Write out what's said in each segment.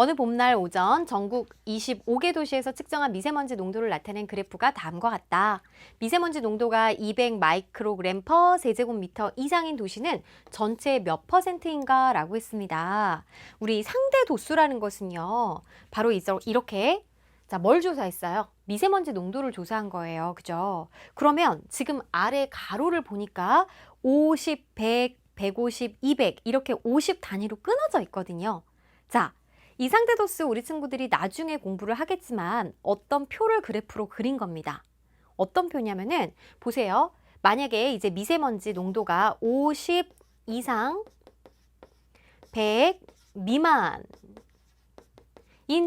어느 봄날 오전 전국 25개 도시에서 측정한 미세먼지 농도를 나타낸 그래프가 다음과 같다. 미세먼지 농도가 200 마이크로그램 퍼 세제곱미터 이상인 도시는 전체의 몇 퍼센트인가 라고 했습니다. 우리 상대 도수라는 것은요. 바로 이렇게 자, 뭘 조사했어요? 미세먼지 농도를 조사한 거예요. 그죠? 그러면 지금 아래 가로를 보니까 50, 100, 150, 200 이렇게 50 단위로 끊어져 있거든요. 자, 이 상대 도수 우리 친구들이 나중에 공부를 하겠지만 어떤 표를 그래프로 그린 겁니다. 어떤 표냐면은 보세요. 만약에 이제 미세먼지 농도가 50 이상 100 미만인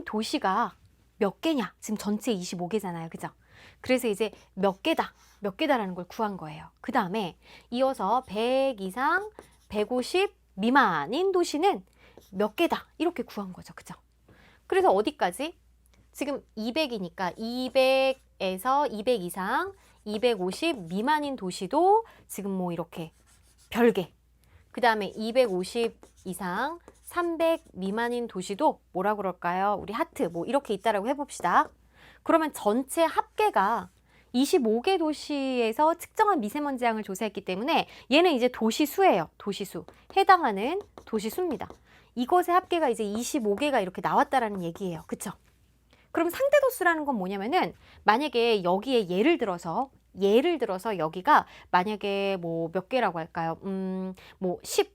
도시가 몇 개냐? 지금 전체 25개잖아요. 그죠? 그래서 이제 몇 개다, 몇 개다라는 걸 구한 거예요. 그 다음에 이어서 100 이상 150 미만인 도시는 몇 개다 이렇게 구한 거죠. 그죠? 그래서 어디까지? 지금 200이니까 200에서 200 이상 250 미만인 도시도 지금 뭐 이렇게 별개. 그 다음에 250 이상 300 미만인 도시도 뭐라 그럴까요? 우리 하트 뭐 이렇게 있다라고 해봅시다. 그러면 전체 합계가 25개 도시에서 측정한 미세먼지 양을 조사했기 때문에 얘는 이제 도시 수예요. 도시 수. 해당하는 도시 수입니다. 이것의 합계가 이제 25개가 이렇게 나왔다라는 얘기예요. 그쵸? 그럼 상대 도수라는 건 뭐냐면은 만약에 여기에 예를 들어서 예를 들어서 여기가 만약에 뭐 몇 개라고 할까요? 음, 뭐 10,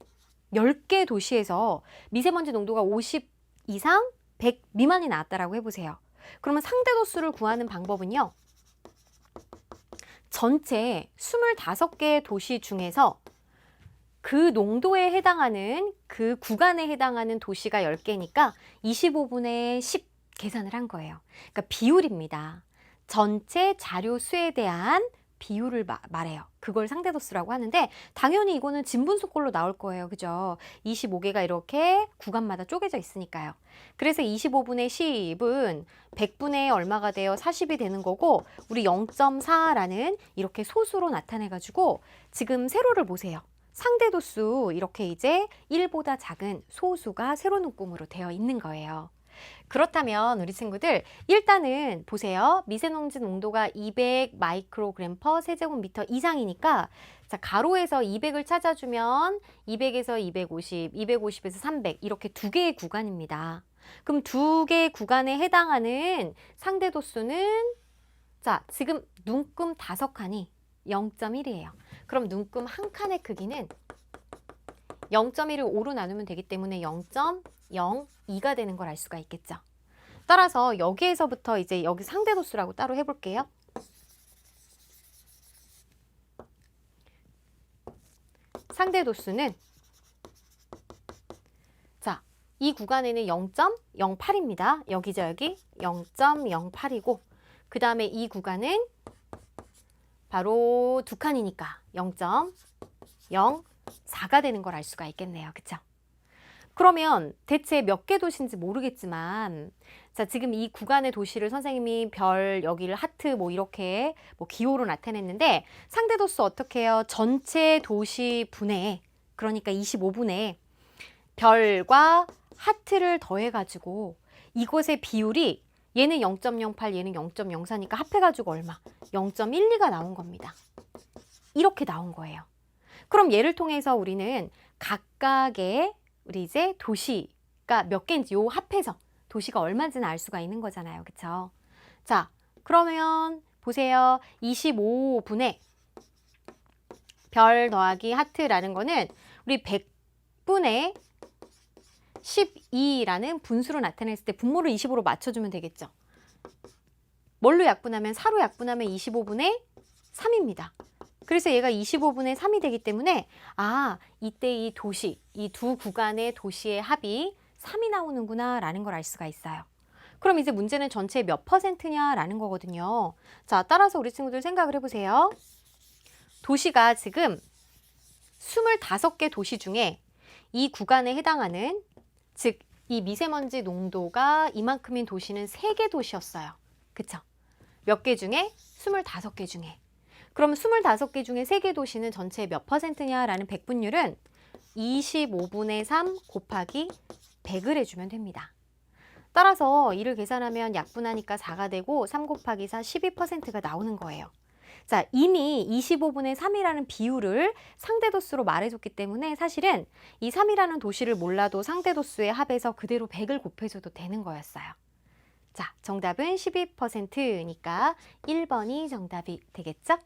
10개 도시에서 미세먼지 농도가 50 이상 100 미만이 나왔다라고 해보세요. 그러면 상대 도수를 구하는 방법은요. 전체 25개 도시 중에서 그 농도에 해당하는 그 구간에 해당하는 도시가 10개니까 25분의 10 계산을 한 거예요. 그러니까 비율입니다. 전체 자료 수에 대한 비율을 마- 말해요. 그걸 상대도수라고 하는데 당연히 이거는 진분수꼴로 나올 거예요. 그죠? 25개가 이렇게 구간마다 쪼개져 있으니까요. 그래서 25분의 10은 100분의 얼마가 돼요? 40이 되는 거고 우리 0.4라는 이렇게 소수로 나타내 가지고 지금 세로를 보세요. 상대 도수 이렇게 이제 1보다 작은 소수가 세로 눈금으로 되어 있는 거예요. 그렇다면 우리 친구들 일단은 보세요. 미세먼지 농도가 200 마이크로그램 퍼 세제곱미터 이상이니까 자, 가로에서 200을 찾아주면 200에서 250, 250에서 300 이렇게 두 개의 구간입니다. 그럼 두 개의 구간에 해당하는 상대 도수는 자, 지금 눈금 다섯 칸이 0.1이에요. 그럼 눈금 한 칸의 크기는 0.1을 5로 나누면 되기 때문에 0.02가 되는 걸 알 수가 있겠죠. 따라서 여기에서부터 이제 여기 상대 도수라고 따로 해볼게요. 상대 도수는 자, 이 구간에는 0.08입니다. 여기죠, 여기 0.08이고 그 다음에 이 구간은 바로 두 칸이니까 0.04가 되는 걸 알 수가 있겠네요. 그쵸? 그러면 대체 몇 개 도시인지 모르겠지만 자 지금 이 구간의 도시를 선생님이 별 여기를 하트 뭐 이렇게 뭐 기호로 나타냈는데 상대 도수 어떻게 해요? 전체 도시 분의 그러니까 25분의 별과 하트를 더해 가지고 이것의 비율이 얘는 0.08 얘는 0.04니까 합해 가지고 얼마? 0.12가 나온 겁니다. 이렇게 나온 거예요. 그럼 얘를 통해서 우리는 각각의 우리 이제 도시가 몇 개인지 요 합해서 도시가 얼마인지는 알 수가 있는 거잖아요. 그쵸? 자, 그러면 보세요. 25분의 별 더하기 하트라는 거는 우리 100분의 12라는 분수로 나타냈을 때 분모를 25로 맞춰주면 되겠죠. 뭘로 약분하면 4로 약분하면 25분의 3입니다. 그래서 얘가 25분의 3이 되기 때문에 아 이때 이 도시 이 두 구간의 도시의 합이 3이 나오는구나 라는 걸 알 수가 있어요. 그럼 이제 문제는 전체 몇 퍼센트냐라는 거거든요. 자 따라서 우리 친구들 생각을 해보세요. 도시가 지금 25개 도시 중에 이 구간에 해당하는 즉 이 미세먼지 농도가 이만큼인 도시는 3개 도시였어요. 그쵸? 몇 개 중에? 25개 중에. 그럼 25개 중에 3개 도시는 전체 몇 퍼센트냐라는 백분율은 25분의 3 곱하기 100을 해주면 됩니다. 따라서 이를 계산하면 약분하니까 4가 되고 3 곱하기 4 12%가 나오는 거예요. 자, 이미 25분의 3이라는 비율을 상대도수로 말해줬기 때문에 사실은 이 3이라는 도시를 몰라도 상대도수의 합에서 그대로 100을 곱해줘도 되는 거였어요. 자, 정답은 12%니까 1번이 정답이 되겠죠?